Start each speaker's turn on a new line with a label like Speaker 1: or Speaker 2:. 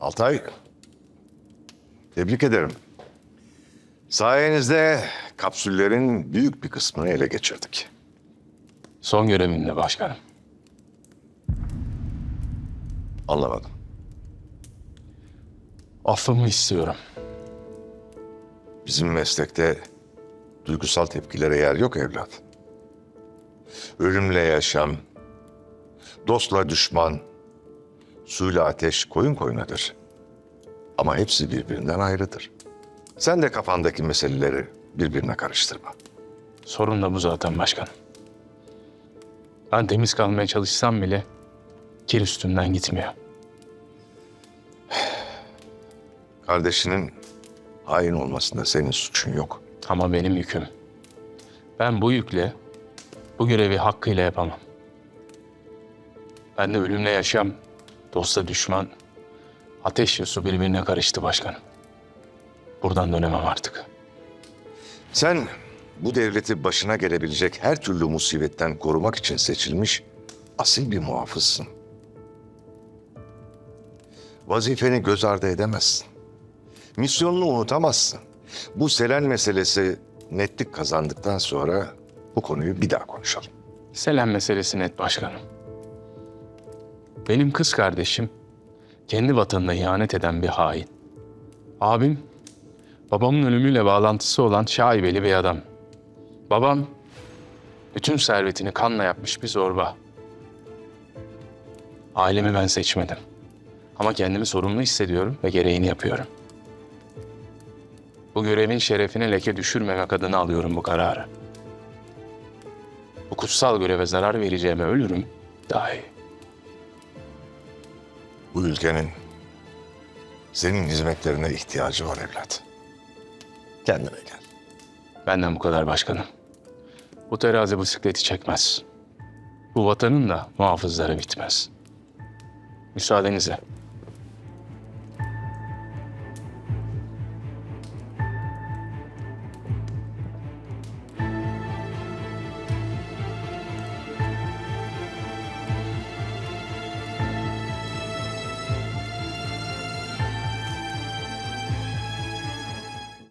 Speaker 1: Altay, tebrik ederim. Sayenizde kapsüllerin büyük bir kısmını ele geçirdik.
Speaker 2: Son görevimde başkanım.
Speaker 1: Anlamadım.
Speaker 2: Affımı istiyorum.
Speaker 1: Bizim meslekte duygusal tepkilere yer yok evlat. Ölümle yaşam, dostla düşman, suyla ateş koyun koyunadır. Ama hepsi birbirinden ayrıdır. Sen de kafandaki meseleleri birbirine karıştırma.
Speaker 2: Sorun da bu zaten başkanım. Ben temiz kalmaya çalışsam bile kir üstümden gitmiyor.
Speaker 1: Kardeşinin hain olmasında senin suçun yok.
Speaker 2: Ama benim yüküm. Ben bu yükle bu görevi hakkıyla yapamam. Ben de ölümle yaşam, dostla düşman, ateşle su birbirine karıştı başkanım. Buradan dönemem artık.
Speaker 1: Sen bu devleti başına gelebilecek her türlü musibetten korumak için seçilmiş asil bir muhafızsın. Vazifeni göz ardı edemezsin. Misyonunu unutamazsın. Bu Selen meselesi netlik kazandıktan sonra bu konuyu bir daha konuşalım.
Speaker 2: Selen meselesi net başkanım. Benim kız kardeşim kendi vatanına ihanet eden bir hain. Abim babamın ölümüyle bağlantısı olan şaibeli bir adam. Babam bütün servetini kanla yapmış bir zorba. Ailemi ben seçmedim. Ama kendimi sorumlu hissediyorum ve gereğini yapıyorum. Bu görevin şerefine leke düşürmemek adına alıyorum bu kararı. Bu kutsal göreve zarar vereceğime ölürüm daha iyi.
Speaker 1: Bu ülkenin senin hizmetlerine ihtiyacı var evlat. Kendine gel.
Speaker 2: Benden bu kadar başkanım. Bu terazi bisikleti çekmez. Bu vatanın da muhafızları bitmez. Müsaadenizle.